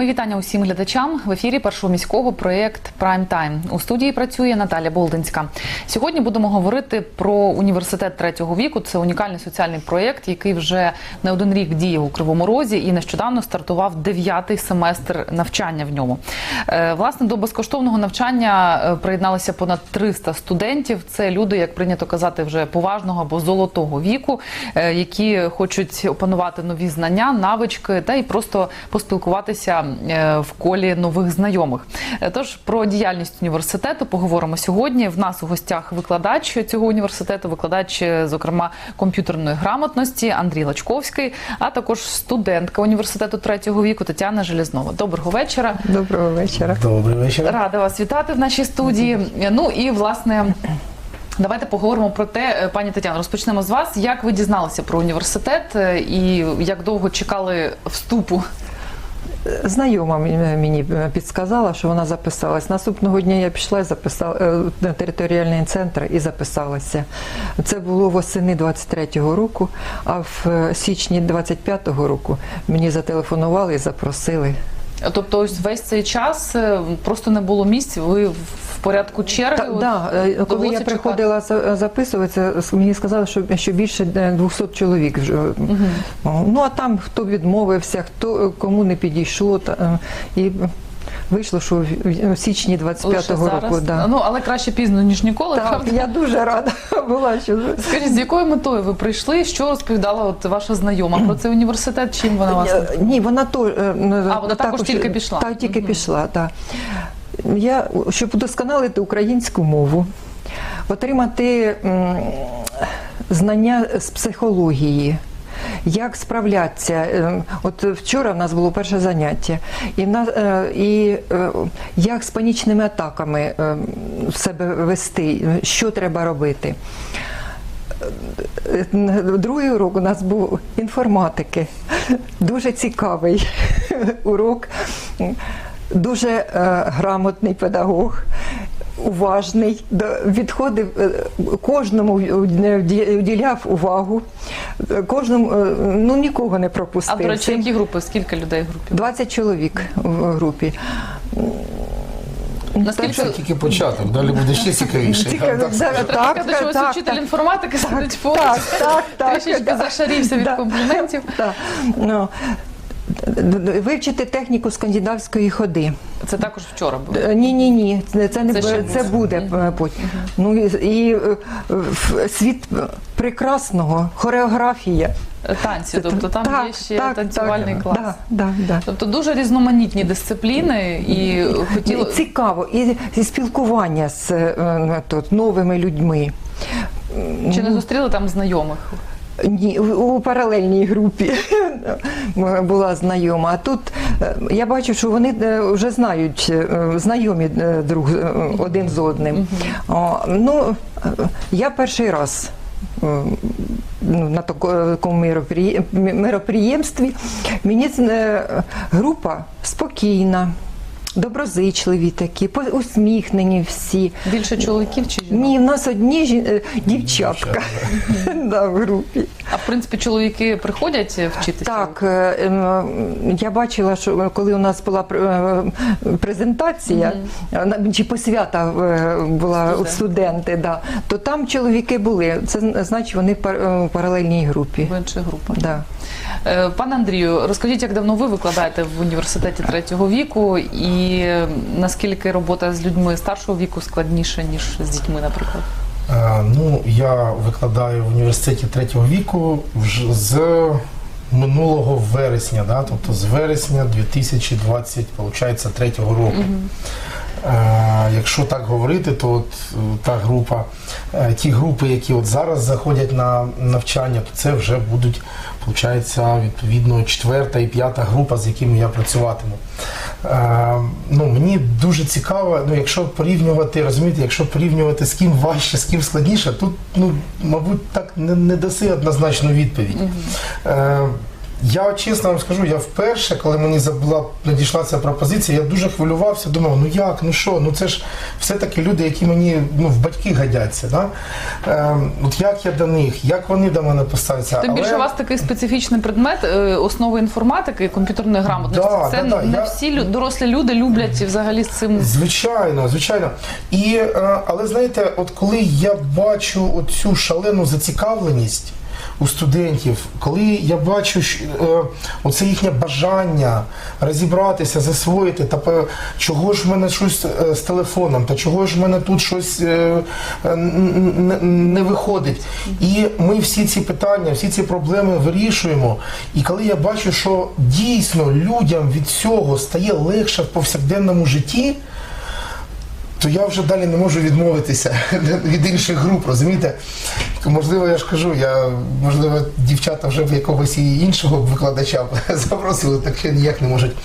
Мої вітання усім глядачам в ефірі першого міського проєкт Прайм Тайм. У студії працює Наталя Болдинська. Сьогодні будемо говорити про університет третього віку. Це унікальний соціальний проєкт, який вже не один рік діє у Кривому Розі і нещодавно стартував дев'ятий семестр навчання в ньому. Е, Власне, до безкоштовного навчання е, приєдналися понад 300 студентів. Це люди, як прийнято казати, вже поважного або золотого віку, е, які хочуть опанувати нові знання, навички та й просто поспілкуватися в колі нових знайомих. Е, Тож про діяльність університету поговоримо сьогодні. В нас у гостях викладач цього університету, викладач, е, зокрема, комп'ютерної грамотності Андрій Лачковський, а також студентка університету третього віку Тетяна Железнова. Доброго вечора. Доброго вечора. Добрий вечір. Рада вас вітати в нашій студії. Ну і власне. Давайте поговоримо про те, е, пані Тетяно, розпочнемо з вас. Як ви дізналися про університет е, і як довго чекали вступу? Знайома мені- підсказала, що вона записалась. Наступного дня я пішла і записала е, на територіальний центр і записалася. Це було восени 23-го року, а в е, січні 25-го року мені зателефонували і запросили. Тобто, ось весь цей час е, просто не було місць. Ви в порядку черги. Та, от, да, е, коли я приходила чекати. записуватися, мені сказали, що, що більше е, 200 чоловік. вже. Ну а там хто відмовився, хто е, кому не підійшло. Та, е, і вийшло, що в січні 25-го року. Да. Ну але краще пізно ніж ніколи. Так, правда? я дуже рада була, що Скажіть, з якою метою ви прийшли? Що розповідала от ваша знайома про цей університет? Чим вона вас Е, ні, вона то е, А, вона також тільки пішла? Так, тільки Мгм. пішла. Так. Я щоб удосконалити українську мову, отримати знання з психології. Як справлятися? Е, От вчора в нас було перше заняття, і, в нас, е, і е, як з панічними атаками е, себе вести, що треба робити. Е, Другий урок у нас був інформатики. Дуже цікавий урок, дуже е, грамотний педагог. Уважний, відходив е, кожному вді- уділяв увагу, е, кожному е, ну нікого не а пропустив. до речі, які групи? Скільки людей в групі? 20 чоловік в групі. Наскільки Це тільки початок, далі буде ще цікавіше. так так, ось так, вчитель так. інформатики сидить поруч. Так, так, так. Трішечки зашарівся від компліментів. Ну, вивчити техніку скандинавської ходи. Це також вчора було. Ні, ні, ні, це, не Це це, буде. е, потім. Ну і, і е, світ прекрасного, хореографія. Танці, тобто там Так, є ще так, танцювальний так, клас. Да, да, да. Тобто дуже різноманітні дисципліни і хотіло Цікаво, і, і спілкування з е, тут, новими людьми. чи не зустріли там знайомих? Ні, у паралельній групі була знайома. А тут е, я бачу, що вони е, вже знають, е, знайомі е, друг е, один з одним. Ну, е, я перший раз. е, ну, На такому мироприємстві мені е, група спокійна, доброзичливі такі, по- усміхнені всі. Більше чоловіків чи жінок? Ні, в нас одні жін- е, дівчатка да, в групі. А в принципі чоловіки приходять вчитися? Так, е, ем, я бачила, що коли у нас була е, презентація, на- чи посвята е, була у Студенти. да, то там чоловіки були. Це значить вони в пар- е, паралельній групі. в інших групах. Да. Е, Пане Андрію, розкажіть, як давно ви викладаєте в університеті третього віку, і е, наскільки робота з людьми старшого віку складніша, ніж з дітьми, наприклад? Е, Ну, я викладаю в університеті третього віку з минулого вересня, да? тобто з вересня 2020, третього року. Е, Якщо так говорити, то от е, та група, е, ті групи, які от зараз заходять на навчання, то це вже будуть, виходить, відповідно четверта і п'ята група, з якими я працюватиму. Е, ну, мені дуже цікаво, ну, якщо порівнювати, розумієте, якщо порівнювати з ким важче, з ким складніше, тут, ну, мабуть, так не, не даси однозначну відповідь. Е, Я чесно вам скажу, я вперше, коли мені забула надійшла ця пропозиція, я дуже хвилювався, думав, ну як, ну що, ну це ж все-таки люди, які мені ну, в батьки годяться. Да? Ем, от як я до них, як вони до мене поставляться. Тим більше у вас такий специфічний предмет, е, основи інформатики, комп'ютерної грамотності. Да, Це да, да, не я- всі лю- дорослі люди люблять взагалі з цим. Звичайно, звичайно. І, е, але знаєте, от коли я бачу цю шалену зацікавленість у студентів, коли я бачу що, е, оце їхнє бажання розібратися, засвоїти, та чого ж в мене щось е, з телефоном, та чого ж в мене тут щось е, е, н- н- не виходить. І ми всі ці питання, всі ці проблеми вирішуємо. І коли я бачу, що дійсно людям від цього стає легше в повсякденному житті. То я вже далі не можу відмовитися від інших груп, розумієте? Можливо, я ж кажу, я можливо, дівчата вже в якогось і іншого викладача запросили, так ще ніяк не можуть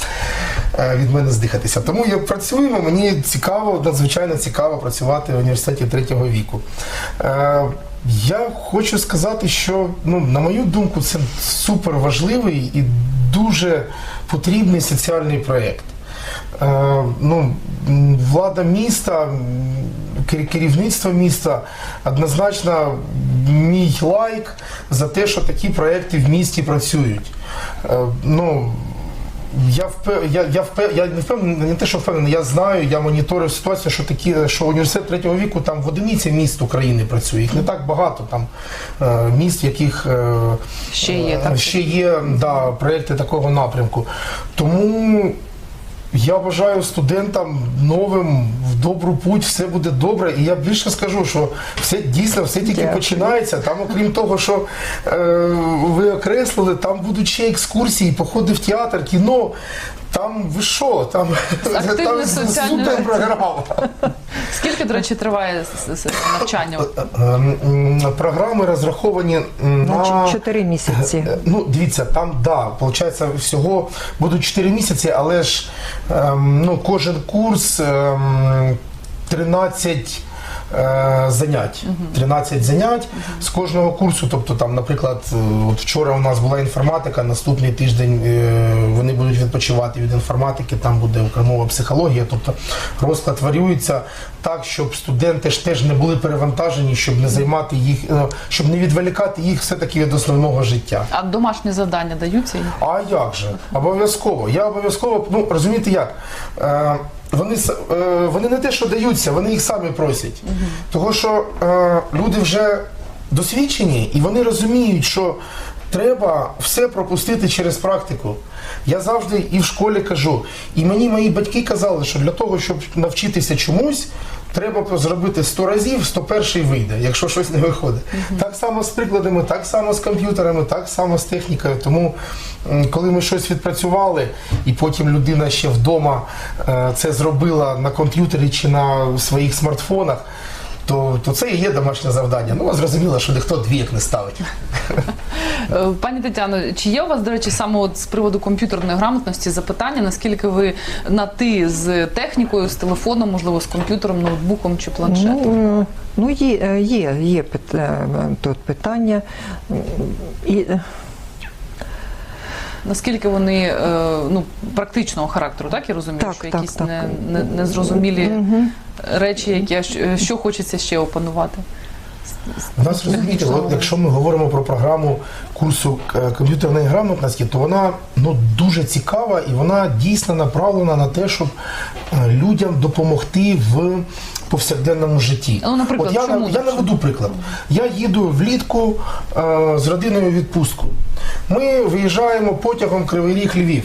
е, від мене здихатися. Тому я працюємо, мені цікаво, надзвичайно цікаво працювати в університеті третього віку. Е, Я хочу сказати, що ну, на мою думку, це супер важливий і дуже потрібний соціальний проєкт. Е, ну, влада міста, м, кер- керівництво міста однозначно мій лайк за те, що такі проекти в місті працюють. Е, ну, я впев... я, я, впев... я не впевнений, не те, що впевнений, я знаю, я моніторив ситуацію, що такі, що університет третього віку там в одиниці міст України працює. Їх не так багато там е, міст, в яких е, Ще є, так? ще є да, проекти такого напрямку. Тому я бажаю студентам новим в добру путь, все буде добре. І я більше скажу, що все дійсно все тільки Дякую. починається. Там, окрім того, що е, ви окреслили, там будуть ще екскурсії, походи в театр, кіно. Там ви що? Там, там супер програма. Скільки, до речі, триває навчання? Ем, Програми розраховані На на чо- чотири місяці. Е, Ну, дивіться, там да, виходить, всього будуть 4 місяці, але ж ем, ну, кожен курс ем, 13 е, занять. 13 занять з кожного курсу. Тобто, там, наприклад, е, от вчора у нас була інформатика, наступний тиждень е, вони будуть відпочивати від інформатики, там буде окремова психологія. Тобто розклад варіюється так, щоб студенти ж теж не були перевантажені, щоб не займати їх, е, щоб не відволікати їх все-таки від основного життя. А домашні завдання даються? А як же? Обов'язково. Я обов'язково, ну розумієте як? Вони, е, вони не те, що даються, вони їх самі просять. Того, що е, люди вже досвідчені і вони розуміють, що треба все пропустити через практику. Я завжди і в школі кажу, і мені мої батьки казали, що для того, щоб навчитися чомусь, треба зробити 100 разів, 101 вийде, якщо щось не виходить. Так само з прикладами, так само з комп'ютерами, так само з технікою. Тому, коли ми щось відпрацювали, і потім людина ще вдома е, це зробила на комп'ютері чи на своїх смартфонах. То, то це і є домашнє завдання. Ну, зрозуміло, що ніхто двієк не ставить. Е, Пані Тетяно, чи є у вас, до речі, саме от з приводу комп'ютерної грамотності запитання, наскільки ви на ти з технікою, з телефоном, можливо, з комп'ютером, ноутбуком чи планшетом? Ну, е, ну є, е, є, є тут питання. І, Наскільки вони ну, практичного характеру, так я розумію, Так, що так, якісь так. Не, не, незрозумілі Мгм. Речі, які що- хочеться ще опанувати? У нас розумієте, якщо ми говоримо про програму курсу е, комп'ютерної грамотності, то вона ну дуже цікава і вона дійсно направлена на те, щоб е, людям допомогти в повсякденному житті. Ну, наприклад, От я, чому я наведу приклад. Я їду влітку е, з родиною відпустку. Ми виїжджаємо потягом Кривий Ріг Львів.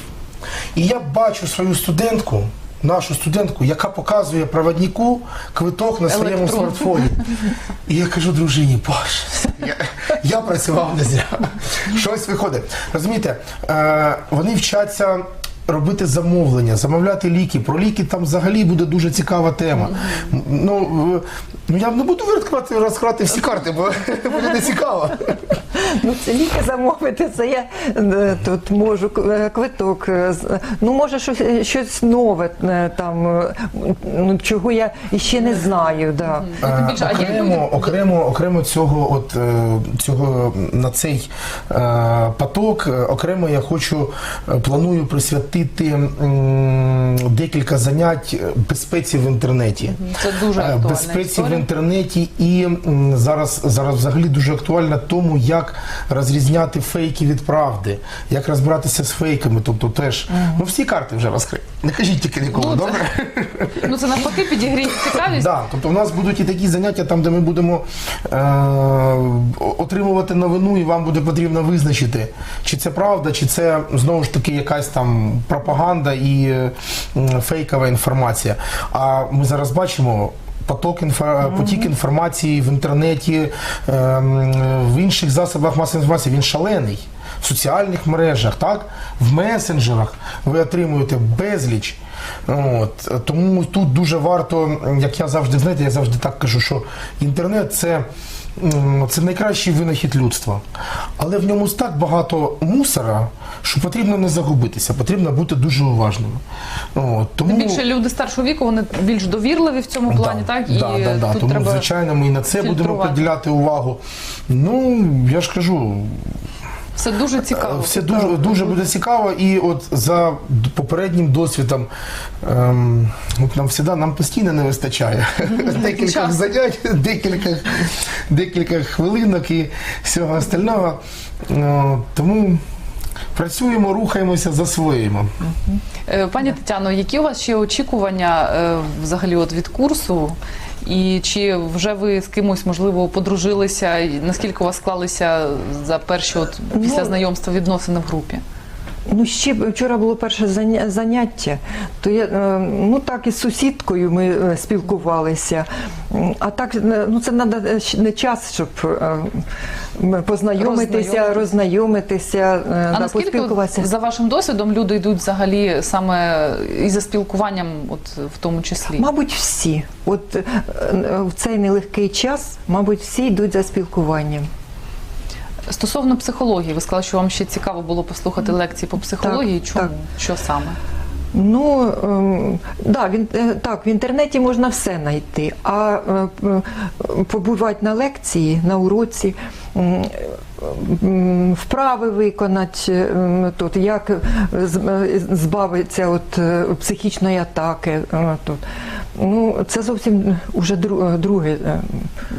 І я бачу свою студентку. Нашу студентку, яка показує проводнику квиток на своєму Електрон. смартфоні. І я кажу дружині, боже, я, я працював не зря. Щось виходить. Розумієте, е, вони вчаться робити замовлення, замовляти ліки. Про ліки там взагалі буде дуже цікава тема. Ну, ну я не буду відкривати розкривати всі карти, бо буде не цікаво. Ну, це ліки замовити, це я е, тут можу е, квиток. е, Ну, може, щось, щось нове е, там, е, ну, чого я ще не знаю. Да. А окремо, окремо, окремо цього, от е, цього на цей е, поток, е, окремо я хочу е, планую присвятити м, декілька занять е, безпеці в інтернеті. Це дуже Е, актуальна безпеці в інтернеті і м, зараз, зараз взагалі дуже актуальна тому, як розрізняти фейки від правди, як розбиратися з фейками. Тобто теж ну всі карти вже розкриті. Не кажіть тільки нікому, Ну, це- добре? Ну це навпаки підігріє цікавість. Да, тобто в нас будуть і такі заняття, там, де ми будемо е- отримувати новину, і вам буде потрібно визначити, чи це правда, чи це знову ж таки якась там пропаганда і е, фейкова інформація. А ми зараз бачимо. Поток інфа- потік інформації в інтернеті, е, в інших засобах масової інформації він шалений. В соціальних мережах, так, в месенджерах ви отримуєте безліч. От, тому тут дуже варто, як я завжди знаєте, я завжди так кажу, що інтернет це, це найкращий винахід людства. Але в ньому так багато мусора, що потрібно не загубитися, потрібно бути дуже уважними. От, тому... Тим більше люди старшого віку, вони більш довірливі в цьому плані, Да, так? да, і да, да. тут Тому, треба звичайно, ми і на це будемо приділяти увагу. Ну, я ж кажу, все дуже цікаво. все дуже, дуже буде цікаво, і от за попереднім досвідом ем, от нам всегда, нам постійно не вистачає декілька занять, декілька, декілька хвилинок і всього остального. Е, Тому працюємо, рухаємося, засвоюємо. Е, Пані Тетяно, які у вас ще очікування е, взагалі от від курсу? І чи вже ви з кимось можливо подружилися? Наскільки у вас склалися за перші от після Ну, знайомства відносини в групі? Ну, ще вчора було перше заняття, то я е, ну так із сусідкою ми е, спілкувалися. А так е, ну це треба не час, щоб познайомитися, Роззнайомитися. А да, наскільки поспілкуватися. за вашим досвідом люди йдуть взагалі саме і за спілкуванням, от в тому числі? Мабуть, всі. От в цей нелегкий час, мабуть, всі йдуть за спілкуванням. Стосовно психології, ви сказали, що вам ще цікаво було послухати лекції по психології. Так, Чому? так. Що саме? Ну ем, да, він е, так, в інтернеті можна все знайти, а е, побувати на лекції, на уроці, вправи виконати тут, як збавитися від е, психічної атаки. е, Тут. Ну, це зовсім уже друге. е,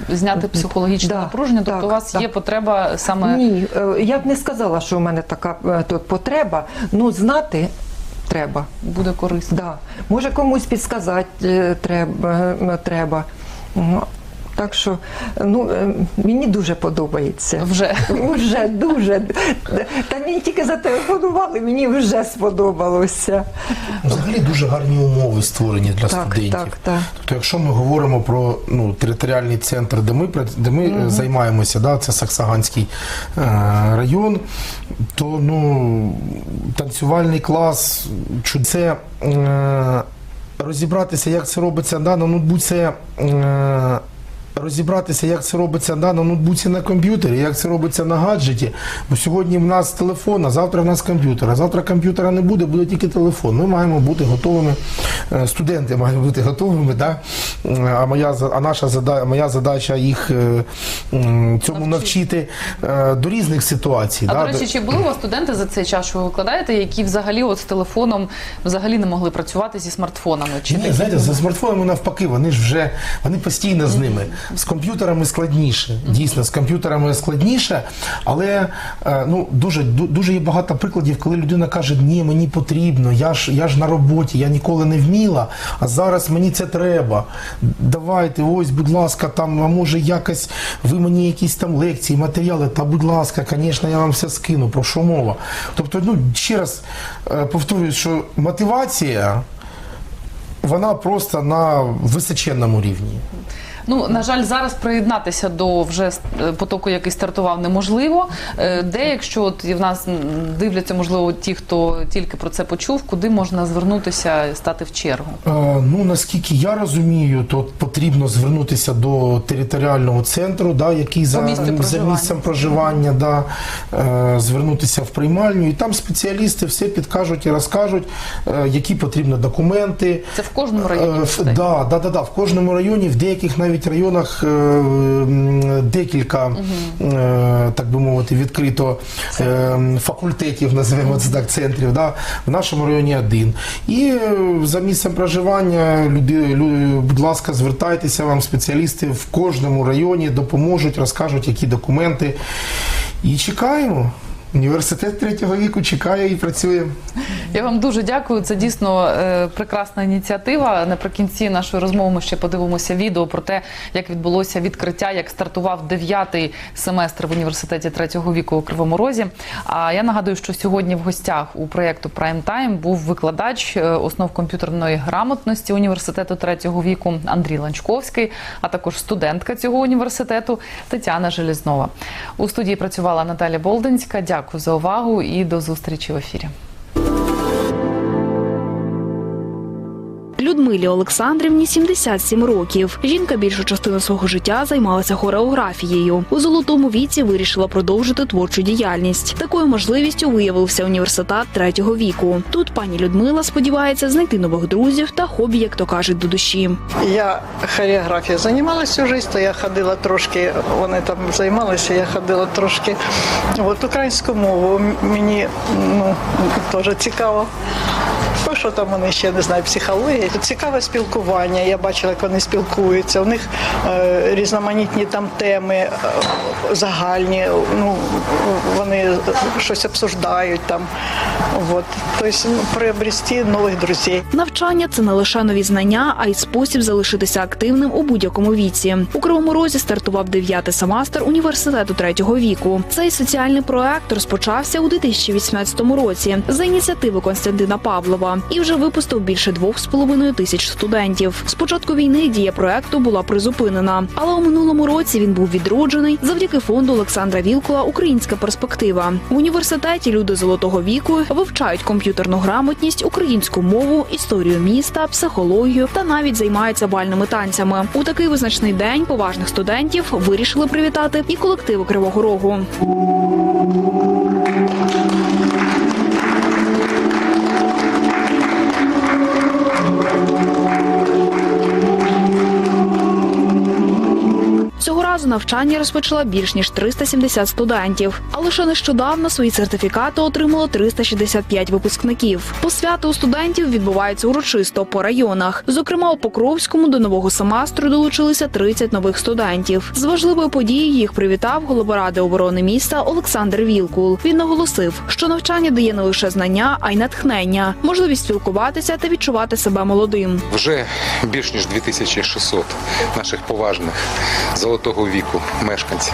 Зняти психологічне Да, напруження, тобто так, у вас так. є потреба саме Ні, я б не сказала, що у мене така тут потреба. Ну, знати треба. буде корисно. Да. Може комусь підсказати треба. треба. Ну, Так що ну, е, мені дуже подобається. Вже Вже дуже. Та мені тільки зателефонували, мені вже сподобалося. Взагалі дуже гарні умови створені для Так, студентів. так, так. Тобто, якщо ми говоримо про ну, територіальний центр, де ми, де ми е, займаємося, да, це Саксаганський е, район, то ну, танцювальний клас, це е, розібратися, як це робиться да, на ноутбуці. Е, Розібратися, як це робиться да, на ноутбуці на комп'ютері, як це робиться на гаджеті. Бо сьогодні в нас телефон, а завтра в нас комп'ютер. А завтра комп'ютера не буде, буде тільки телефон. Ми маємо бути готовими, е, студенти мають бути готовими. Да? Е, А, моя, а наша задача, моя задача їх е, цьому навчити до різних ситуацій. а да, до речі, чи були у вас студенти за цей час, що ви викладаєте, які взагалі от з телефоном взагалі не могли працювати зі смартфонами? Чи Ні, знаєте, за смартфонами навпаки, вони ж вже вони постійно з ними. З комп'ютерами складніше. Дійсно, з комп'ютерами складніше, але е, ну дуже дуже є багато прикладів, коли людина каже: Ні, мені потрібно, я ж я ж на роботі, я ніколи не вміла, а зараз мені це треба. Давайте, ось, будь ласка, там, а може якось ви мені якісь там лекції, матеріали, та будь ласка, звісно, я вам все скину. Про що мова? Тобто, ну ще раз е, повторюю, що мотивація вона просто на височенному рівні. Ну на жаль, зараз приєднатися до вже е, потоку, який стартував, неможливо. Е, Де, якщо от в нас дивляться, можливо, ті, хто тільки про це почув, куди можна звернутися і стати в чергу? Е, Ну наскільки я розумію, то потрібно звернутися до територіального центру, да, який за, за місцем проживання, да, е, звернутися в приймальню, і там спеціалісти все підкажуть і розкажуть, е, які потрібні документи. Це в кожному Е, районі. в- міста? Да, да, да, да. В кожному районі, в деяких навіть районах е, декілька, е, так би мовити, відкрито е, факультетів, називаємо це так, центрів. Да. В нашому районі один. І за місцем проживання, люди, лю- будь ласка, звертайтеся, вам спеціалісти в кожному районі допоможуть, розкажуть, які документи. І чекаємо. Університет третього віку чекає і працює. Я вам дуже дякую. Це дійсно е, прекрасна ініціатива. Наприкінці нашої розмови ми ще подивимося відео про те, як відбулося відкриття, як стартував дев'ятий семестр в університеті третього віку у Кривому Розі. А я нагадую, що сьогодні в гостях у проєкту Prime Time був викладач е, основ комп'ютерної грамотності університету третього віку Андрій Ланчковський, а також студентка цього університету Тетяна Желізнова. У студії працювала Наталя Болдинська. Дякую за увагу і до зустрічі в ефірі. Людмилі Олександрівні 77 років. Жінка більшу частину свого життя займалася хореографією. У золотому віці вирішила продовжити творчу діяльність. Такою можливістю виявився університет третього віку. Тут пані Людмила сподівається знайти нових друзів та хобі, як то кажуть, до душі. Я хореографією займалася всю життя, я ходила трошки, вони там займалися, я ходила трошки. От українську мову мені ну, теж цікаво. Ну, що там вони ще не знаю, психологія. Цікаве спілкування. Я бачила, як вони спілкуються. У них е, різноманітні там теми е, загальні. Ну вони щось обсуждають там. От. Тобто ну, приобрести нових друзів. Навчання це не лише нові знання, а й спосіб залишитися активним у будь-якому віці. У Кривому Розі стартував дев'ятий семестр університету третього віку. Цей соціальний проект розпочався у 2018 році за ініціативи Константина Павлова і вже випустив більше двох з половиною тисяч студентів. З початку війни дія проекту була призупинена, але у минулому році він був відроджений завдяки фонду Олександра Вілкула Українська перспектива. В університеті люди золотого віку вивчають комп'ютерну грамотність, українську мову, історію міста, психологію та навіть займаються бальними танцями. У такий визначний день поважних студентів вирішили привітати і колективи Кривого Рогу. Навчання розпочала більш ніж 370 студентів. А лише нещодавно свої сертифікати отримало 365 випускників. Посвяти у студентів відбуваються урочисто по районах. Зокрема, у Покровському до нового семестру долучилися 30 нових студентів. З важливої події їх привітав голова ради оборони міста Олександр Вілкул. Він наголосив, що навчання дає не лише знання, а й натхнення, можливість спілкуватися та відчувати себе молодим. Вже більш ніж 2600 наших поважних золотого віку мешканців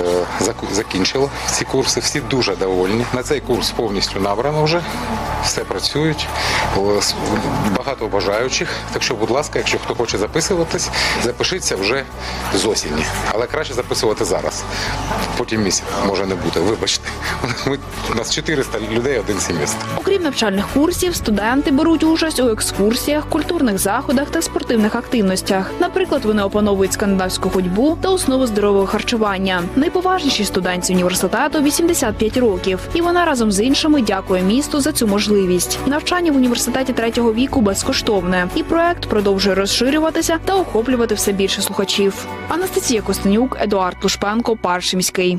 е, закінчило ці курси. Всі дуже довольні. На цей курс повністю набрано вже. Все працюють, багато бажаючих. Так що, будь ласка, якщо хто хоче записуватись, запишіться вже з осені. Але краще записувати зараз. Потім місяць може не бути. Вибачте. Ми, у нас 400 людей один семестр. Окрім навчальних курсів, студенти беруть участь у екскурсіях, культурних заходах та спортивних активностях. Наприклад, вони опановують скандинавську ходьбу та основи здорового харчування. Найповажнішій студентці університету 85 років, і вона разом з іншими дякує місту за цю можливість. Навчання в університеті третього віку безкоштовне, і проект продовжує розширюватися та охоплювати все більше слухачів. Анастасія Костенюк, Едуард Лушпенко, Паршимський.